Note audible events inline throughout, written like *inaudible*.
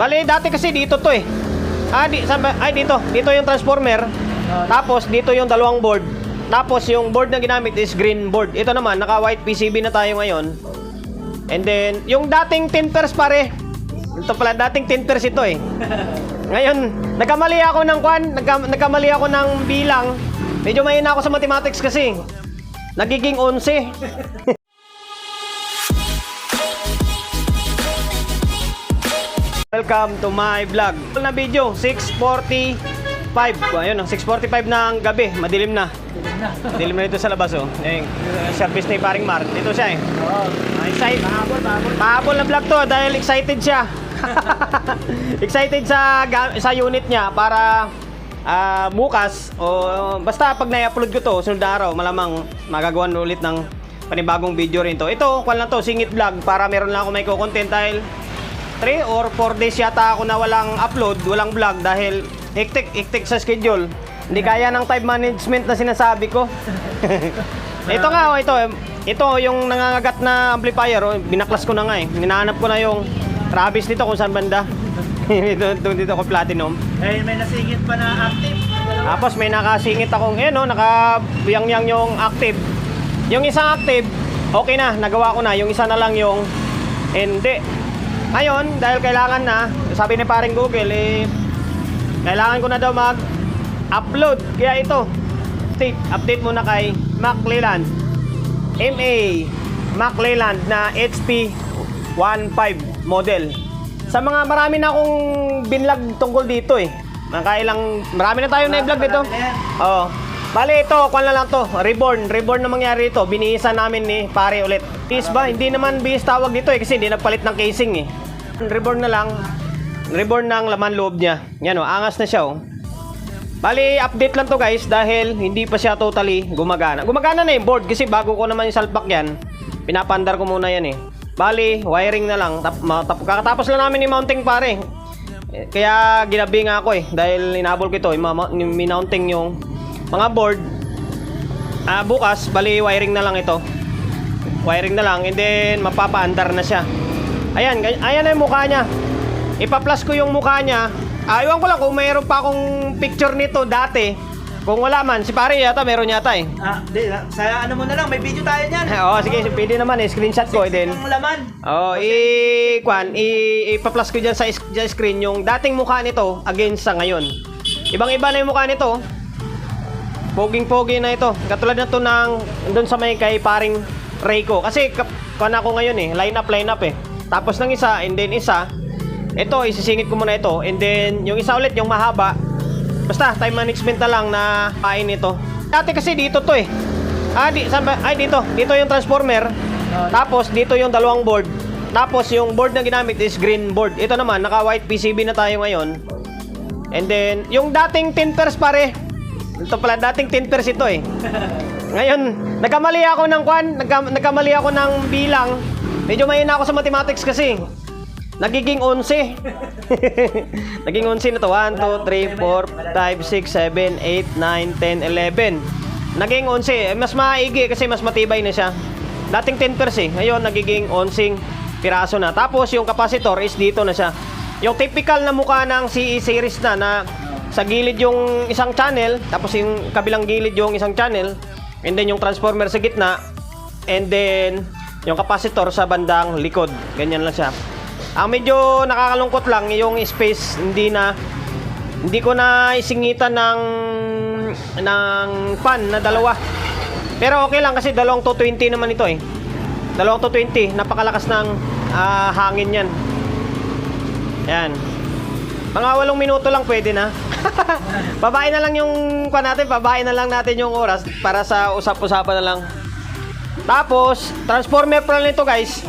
Bali, dati kasi dito to eh. Ah, di, ba? Ay, dito. Dito yung transformer. Tapos, dito yung dalawang board. Tapos, yung board na ginamit is green board. Ito naman, naka-white PCB na tayo ngayon. And then, yung dating 10 pairs pare. Ito pala, dating 10 pairs ito eh. *laughs* Ngayon, nagkamali ako ng kwan, nagka, nagkamali ako ng bilang. Medyo mahina ako sa mathematics kasi. Nagiging 11. *laughs* Welcome to my vlog. Na video, 6.45. Ayun, 6.45 ng gabi. Madilim na. Madilim na dito sa labas, oh. Eh, service ni Paring Mar. Dito siya, eh. Oo. Ah, excited. Mahabol, mahabol. Mahabol na vlog to dahil excited siya. *laughs* excited sa sa unit niya para ah, bukas o basta pag na-upload ko to sunod na araw malamang magagawa na ulit ng panibagong video rin to. Ito, kwan lang to, singit vlog para meron lang ako may content dahil 3 or 4 days yata ako na walang upload, walang vlog dahil hectic, hectic sa schedule. Hindi kaya ng time management na sinasabi ko. *laughs* ito nga, oh, ito. eh, Ito yung nangangagat na amplifier, oh, binaklas ko na nga eh. Hinahanap ko na yung Travis nito kung saan banda. *laughs* dito, dito, dito ko platinum. Eh, may nasingit pa na active. Tapos may nakasingit akong, eh no, nakabiyang-yang yung active. Yung isang active, okay na, nagawa ko na. Yung isa na lang yung hindi. Ngayon, dahil kailangan na, sabi ni paring Google, eh, kailangan ko na daw mag-upload. Kaya ito, update, update muna kay Mac Leland. MA Mac Leland na HP 1.5 model. Sa mga marami na akong binlog tungkol dito eh. Nakailang, marami na tayo na i-vlog dito. Na Bali ito, kwan na lang to. Reborn. Reborn na mangyari ito. Binihisan namin ni pare ulit. Bis ba? Hindi naman bis tawag dito eh kasi hindi nagpalit ng casing eh. Reborn na lang. Reborn ng laman loob niya. Yan o, angas na siya oh. Bali, update lang to guys dahil hindi pa siya totally gumagana. Gumagana na yung board kasi bago ko naman yung salpak yan, pinapandar ko muna yan eh. Bali, wiring na lang. Tap, ma- tap, kakatapos lang namin yung mounting pare. Eh, Kaya ginabi nga ako eh dahil inabol ko ito, mounting yung mga board. Ah, bukas, bali wiring na lang ito. Wiring na lang and then mapapaandar na siya. Ayan, ayan na yung mukha niya. Ipa-plus ko yung mukha niya. Aywan ko lang kung mayroon pa akong picture nito dati. Kung wala man, si pare yata meron yata eh. Ah, di, ah, sa ano mo na lang, may video tayo niyan. Oo, sige, pwede naman eh. Screenshot ko eh din. Laman. Oh, i kwan, i ipa-plus ko diyan sa, sa screen yung dating mukha nito against sa ngayon. Ibang-iba na yung mukha nito. Poging-pogi na ito. Katulad na to ng doon sa may kay paring Rayco. Kasi kwan ako ngayon eh, line up line up eh. Tapos ng isa and then isa. Ito, isisingit ko muna ito. And then yung isa ulit yung mahaba. Basta time management na lang na kain nito. Dati kasi dito to eh. Ah, di, saan ba? Ay, dito. Dito yung transformer. Tapos, dito yung dalawang board. Tapos, yung board na ginamit is green board. Ito naman, naka-white PCB na tayo ngayon. And then, yung dating 10 pairs pare. Ito pala, dating 10 pairs ito eh. Ngayon, nagkamali ako ng kwan, nagka, nagkamali ako ng bilang. Medyo mahina ako sa mathematics kasi. Nagiging 11. *laughs* Naging 11 na to. 1, 2, 3, 4, 5, 6, 7, 8, 9, 10, 11. Naging 11. Eh, Mas maigi kasi mas matibay na siya. Dating 10 pairs eh. Ngayon, nagiging 11 piraso na. Tapos, yung capacitor is dito na siya. Yung typical na mukha ng CE series na na sa gilid yung isang channel, tapos yung kabilang gilid yung isang channel, and then yung transformer sa gitna, and then yung capacitor sa bandang likod. Ganyan lang siya. Ang medyo nakakalungkot lang yung space hindi na hindi ko na isingitan ng ng fan na dalawa. Pero okay lang kasi dalawang 220 naman ito eh. Dalawang 220, napakalakas ng ah, hangin yan. Yan. Mga walong minuto lang pwede na. *laughs* babae na lang yung kwa natin, babae na lang natin yung oras para sa usap-usapan na lang. Tapos, transformer pa lang ito guys.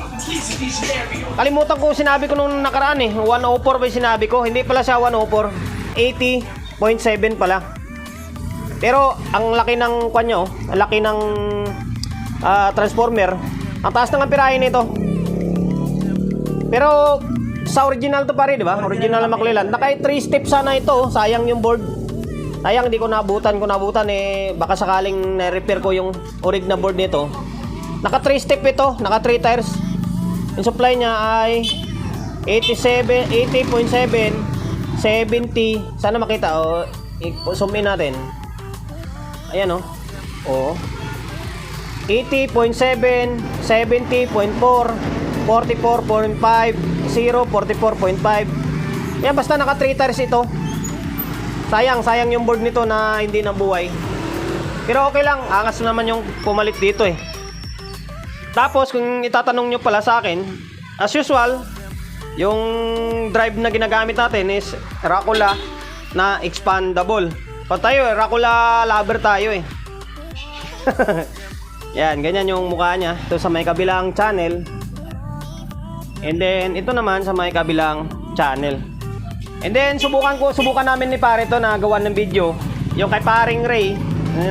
Kalimutan ko sinabi ko nung nakaraan eh. 104 ba sinabi ko? Hindi pala siya 104. 80.7 pala. Pero ang laki ng kanyo, ang laki ng ah, transformer. Ang taas ng amperahe nito. Pero sa original to pare, di ba? Original na Maclellan. Naka 3 step sana ito. Sayang yung board. Sayang hindi ko nabutan. Kung nabutan eh baka sakaling na-repair ko yung orig na board nito. Naka 3 step ito, naka 3 tires. Yung supply niya ay 87, 80.7, 70. Sana makita. O, i- zoom in natin. Ayan o. Oo. 80.7, 70.4, 44.5, 0, 44.5. Yan, basta naka 3 tires ito. Sayang, sayang yung board nito na hindi nabuhay. Pero okay lang, angas naman yung pumalit dito eh. Tapos kung itatanong nyo pala sa akin, as usual, yung drive na ginagamit natin is Racula na expandable. Pag tayo, eh, Racula lover tayo eh. *laughs* Yan, ganyan yung mukha niya. Ito sa may kabilang channel. And then, ito naman sa may kabilang channel. And then, subukan ko, subukan namin ni pare to na gawan ng video. Yung kay paring Ray,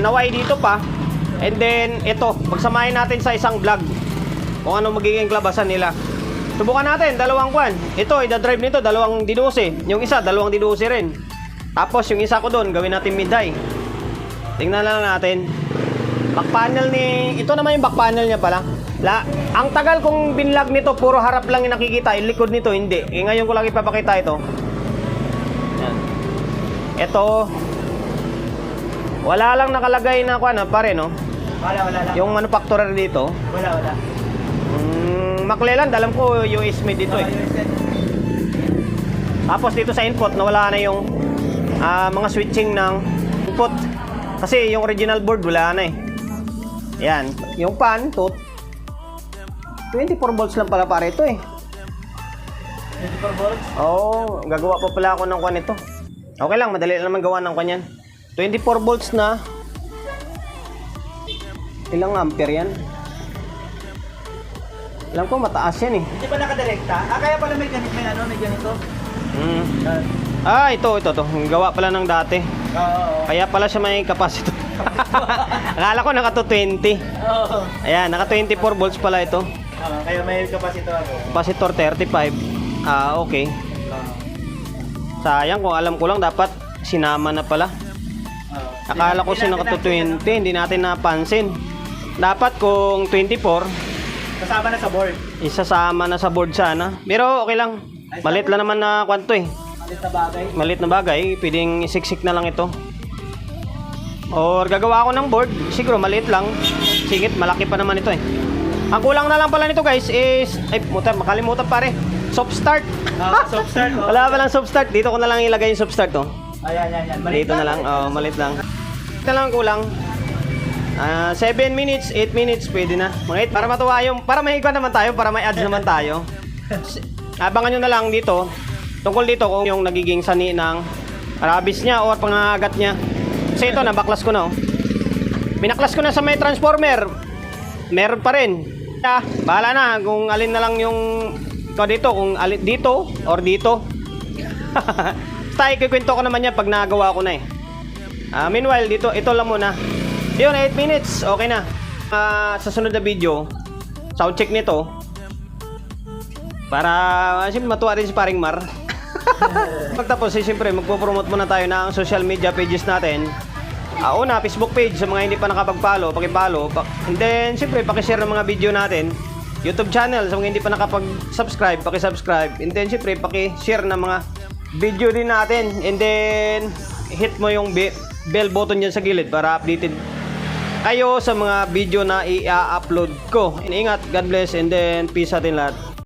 naway dito pa. And then, ito, pagsamahin natin sa isang vlog. Kung ano magiging klabasan nila. Subukan natin, dalawang kwan. Ito, ida-drive nito, dalawang D12. Yung isa, dalawang D12 rin. Tapos, yung isa ko doon, gawin natin mid-high. Tingnan lang natin. Back panel ni... Ito naman yung back panel niya pala. La, ang tagal kong binlog nito, puro harap lang yung nakikita. Yung likod nito, hindi. Eh, ngayon ko lang ipapakita ito. Yan. Ito, wala lang nakalagay na kwan, ah, pare, no? Wala, wala lang. Yung manufacturer dito, Wala, wala. mm, Maclellan, alam ko US made dito eh. Tapos dito sa input, nawala na yung ah, mga switching ng input. Kasi yung original board, wala na eh. Yan. Yung pan, to 24 volts lang pala pare ito eh. 24 volts. Oo, oh, gagawa pa pala ako ng kwan ito. Okay lang, madali lang naman gawa ng kanyan. 24 volts na. Ilang ampere yan? Alam ko mataas yan eh. Hindi pa nakadirekta? Ah, kaya pala may ganito, may ano, may ganito. Mm. Ah, Ah, ito, ito, to. Gawa pala ng dati. Oo, oo. Kaya pala siya may capacitor. *laughs* Akala ko naka 220. Oo. Ayan, naka 24 volts pala ito. Oo, kaya may kapasito ako. Capacitor 35. Ah, okay. Oo. Sayang kung alam ko lang dapat sinama na pala. Oo. Akala ko siya naka 220, hindi natin napansin. Dapat kung 24, Kasama na sa board. isasama na sa board sana. Pero okay lang. Malit lang naman na kwanto eh. Malit na bagay. Malit na bagay, pwedeng isiksik na lang ito. Or gagawa ako ng board, siguro maliit lang. Singit, malaki pa naman ito eh. Ang kulang na lang pala nito guys is, ay muta, makalimutan pare. Soft start. Oo, soft start. oh. *laughs* Wala pa lang soft start. Dito ko na lang ilagay yung soft start to. Ayan, ayan, ayan. Malit Dito na lang, oh, malit lang. Ito na lang ang kulang. Ah, 7 minutes, 8 minutes, pwede na. Mga 8, para matuwa yung, para may ikon naman tayo, para may ads naman tayo. *laughs* Abangan nyo na lang dito, tungkol dito kung yung nagiging sani ng rabies niya or pangagat niya. Kasi ito, nabaklas ko na oh. Binaklas ko na sa may transformer. Meron pa rin. Ah, bahala na kung alin na lang yung ko dito, kung alin dito or dito. *laughs* Basta ikikwento ko naman yan pag nagawa ko na eh. Ah, meanwhile, dito, ito lang muna. Yun, 8 minutes. Okay na. Ah, sa sunod na video, sound check nito. Para, uh, matuwa rin si Paring Mar. *laughs* Pagtapos, eh, siyempre, magpo-promote muna tayo ng social media pages natin. Ah, una, Facebook page sa mga hindi pa nakapag-follow, paki-follow. Pa- and then, siyempre, paki-share ng mga video natin. YouTube channel sa mga hindi pa nakapag-subscribe, paki-subscribe. And then, siyempre, paki-share ng mga video din natin. And then, hit mo yung be- bell button dyan sa gilid para updated kayo sa mga video na i-upload ko. Ingat, God bless, and then peace sa atin lahat.